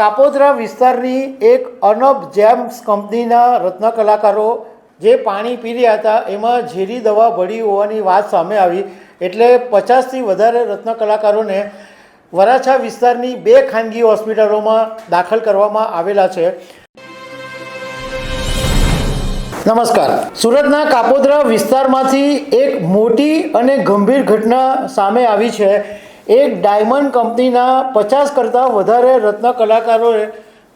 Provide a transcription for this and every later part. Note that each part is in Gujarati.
કાપોદ્રા વિસ્તારની એક અનબ જેમ્સ કંપનીના રત્ન કલાકારો જે પાણી પી રહ્યા હતા, એમાં ઝેરી દવા ભળી હોવાની વાત સામે આવી. એટલે પચાસથી વધારે રત્ન કલાકારોને વરાછા વિસ્તારની બે ખાનગી હોસ્પિટલોમાં દાખલ કરવામાં આવેલા છે. નમસ્કાર. સુરતના કાપોદ્રા વિસ્તારમાંથી એક મોટી અને ગંભીર ઘટના સામે આવી છે. એક ડાયમંડ કંપનીના પચાસ કરતાં વધારે રત્ન કલાકારોએ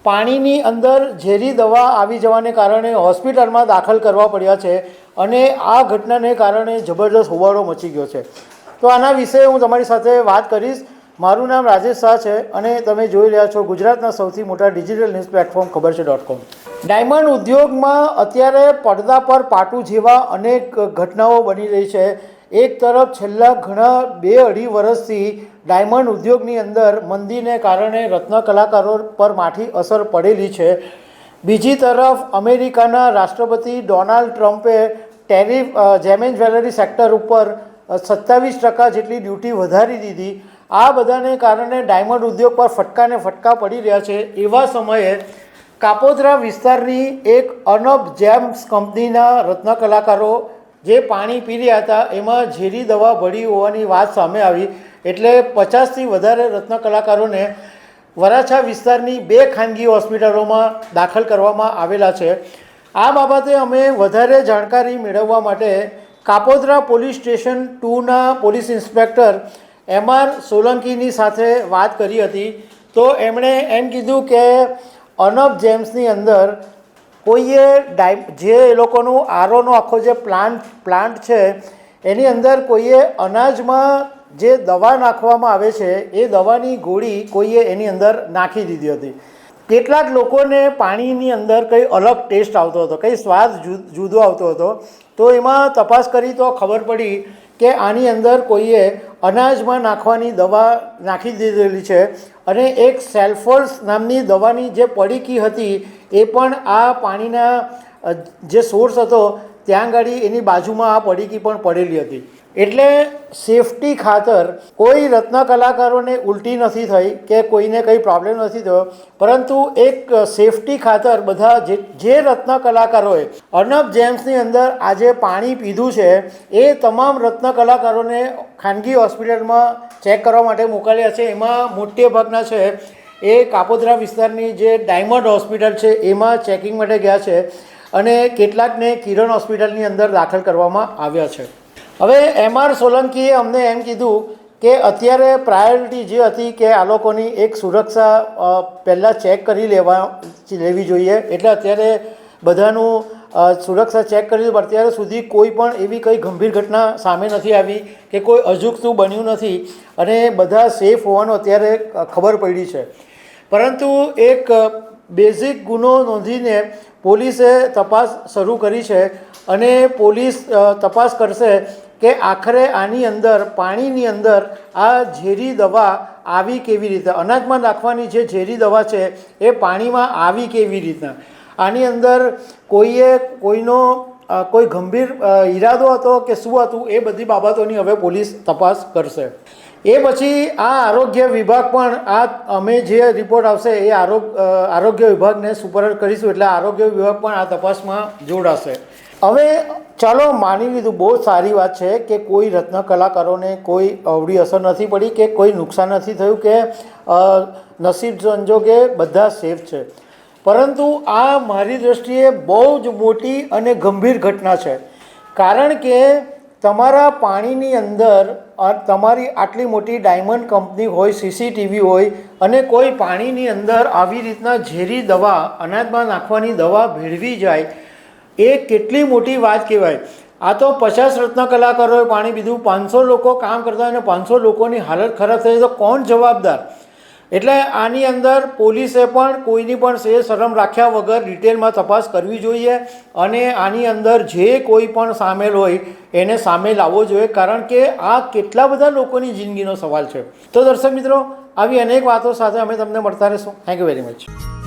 પાણીની અંદર ઝેરી દવા આવી જવાને કારણે હોસ્પિટલમાં દાખલ કરવા પડ્યા છે અને આ ઘટનાને કારણે જબરદસ્ત હોબાળો મચી ગયો છે. તો આના વિશે હું તમારી સાથે વાત કરીશ. મારું નામ રાજેશ શાહ છે અને તમે જોઈ રહ્યા છો ગુજરાતના સૌથી મોટા ડિજિટલ ન્યૂઝ પ્લેટફોર્મ ખબર છે ડોટ કોમ. ડાયમંડ ઉદ્યોગમાં અત્યારે પડદા પર પાટું જેવા અનેક ઘટનાઓ બની રહી છે. એક તરફ છેલ્લા ઘણા બે અઢી વર્ષથી ડાયમંડ ઉદ્યોગની અંદર મંદીને કારણે રત્ન કલાકારો પર માઠી અસર પડેલી છે. બીજી તરફ અમેરિકાના રાષ્ટ્રપતિ ડોનાલ્ડ ટ્રમ્પે ટેરિફ જેમેન જ્વેલરી સેક્ટર ઉપર સત્તાવીસ ટકા જેટલી ડ્યુટી વધારી દીધી. આ બધાને કારણે ડાયમંડ ઉદ્યોગ પર ફટકાને ફટકા પડી રહ્યા છે. એવા સમયે કાપોદ્રા વિસ્તારની એક અનબ જેમ્સ કંપનીના રત્ન કલાકારો જે પાણી પી રહ્યા હતા, એમાં ઝેરી દવા ભળી હોવાની વાત સામે આવી. એટલે પચાસથી વધારે રત્ન કલાકારોને વરાછા વિસ્તારની બે ખાનગી હોસ્પિટલોમાં દાખલ કરવામાં આવેલા છે. આ બાબતે અમે વધારે જાણકારી મેળવવા માટે કાપોદ્રા પોલીસ સ્ટેશન ટુના પોલીસ ઇન્સ્પેક્ટર એમ આર સોલંકીની સાથે વાત કરી હતી. તો એમણે એમ કીધું કે અનબ જેમ્સની અંદર કોઈએ ડાય જે એ લોકોનું આરોનો આખો જે પ્લાન્ટ પ્લાન્ટ છે, એની અંદર કોઈએ અનાજમાં જે દવા નાખવામાં આવે છે, એ દવાની ગોળી કોઈએ એની અંદર નાખી દીધી હતી. કેટલાક લોકોને પાણીની અંદર કંઈ અલગ ટેસ્ટ આવતો હતો, કંઈ સ્વાદ જુદો આવતો હતો. તો એમાં તપાસ કરી તો ખબર પડી કે આની અંદર કોઈએ અનાજમાં નાખવાની દવા નાખી દીધેલી છે અને એક સેલ્ફર્સ નામની દવાની જે પડીકી હતી, એ પણ આ પાણીના જે સોર્સ હતો, ત્યાં આગળ એની બાજુમાં આ પડીકી પણ પડેલી હતી. એટલે સેફટી ખાતર કોઈ રત્ન કલાકારોને ઉલટી નથી થઈ કે કોઈને કંઈ પ્રોબ્લેમ નથી થયો. પરંતુ એક સેફટી ખાતર બધા જે જે રત્ન કલાકારોએ અર્નબ જેમ્સની અંદર આજે પાણી પીધું છે, એ તમામ રત્ન કલાકારોને ખાનગી હોસ્પિટલમાં ચેક કરવા માટે મોકલ્યા છે. એમાં મોટે ભાગના છે, એ કાપોદ્રા વિસ્તારની જે ડાયમંડ હોસ્પિટલ છે, એમાં ચેકિંગ માટે ગયા છે અને કેટલાકને કિરણ હોસ્પિટલની અંદર દાખલ કરવામાં આવ્યા છે. હવે એમ આર સોલંકીએ અમને એમ કીધું કે અત્યારે પ્રાયોરિટી જે હતી કે આ લોકોની એક સુરક્ષા પહેલાં ચેક કરી લેવા, લેવી જોઈએ. એટલે અત્યારે બધાનું સુરક્ષા ચેક કરી પણ અત્યારે સુધી કોઈ પણ એવી કંઈ ગંભીર ઘટના સામે નથી આવી કે કોઈ અજુગતું બન્યું નથી. અને બધા સેફ હોવાનું અત્યારે ખબર પડી છે. પરંતુ એક બેઝિક ગુનો નોંધીને પોલીસે તપાસ શરૂ કરી છે અને પોલીસ તપાસ કરશે કે આખરે આની અંદર, પાણીની અંદર આ ઝેરી દવા આવી કેવી રીતે? અનાજમાં નાખવાની જે ઝેરી દવા છે, એ પાણીમાં આવી કેવી રીતના આની અંદર કોઈએ કોઈનો કોઈ ગંભીર ઈરાદો હતો કે શું હતું, એ બધી બાબતોની હવે પોલીસ તપાસ કરશે. એ પછી આ આરોગ્ય વિભાગ પણ આ, અમે જે રિપોર્ટ આવશે એ આરોગ્ય વિભાગને સુપરત કરીશું એટલે આરોગ્ય વિભાગ પણ આ તપાસમાં જોડાશે. હવે ચાલો માની લીધું, બહુ સારી વાત છે કે કોઈ રત્ન કલાકારોને કોઈ અવળી અસર નથી પડી કે કોઈ નુકસાન નથી થયું કે નસીબ સંજોગે બધા સેફ છે. પરંતુ આ મારી દૃષ્ટિએ બહુ જ મોટી અને ગંભીર ઘટના છે. કારણ કે તમારા પાણીની અંદર તમારી આટલી મોટી ડાયમંડ કંપની હોય, સીસીટીવી હોય અને કોઈ પાણીની અંદર આવી રીતના ઝેરી દવા, અનાજમાં નાખવાની દવા ભેળવી જાય એ કેટલી મોટી વાત કહેવાય. આ તો પચાસ રત્ન કલાકારોએ પાણી પીધું, પાંચસો લોકો કામ કરતા અને પાંચસો લોકોની હાલત ખરાબ થઈ. તો કોણ જવાબદાર? એટલે આની અંદર પોલીસે પણ કોઈની પણ સે શરમ રાખ્યા વગર ડિટેલમાં તપાસ કરવી જોઈએ અને આની અંદર જે કોઈ પણ સામેલ હોય એને સામે લાવવો જોઈએ. કારણ કે આ કેટલા બધા લોકોની જિંદગીનો સવાલ છે. તો દર્શક મિત્રો, આવી અનેક વાતો સાથે અમે તમને મળતા રહીશું. Thank you very much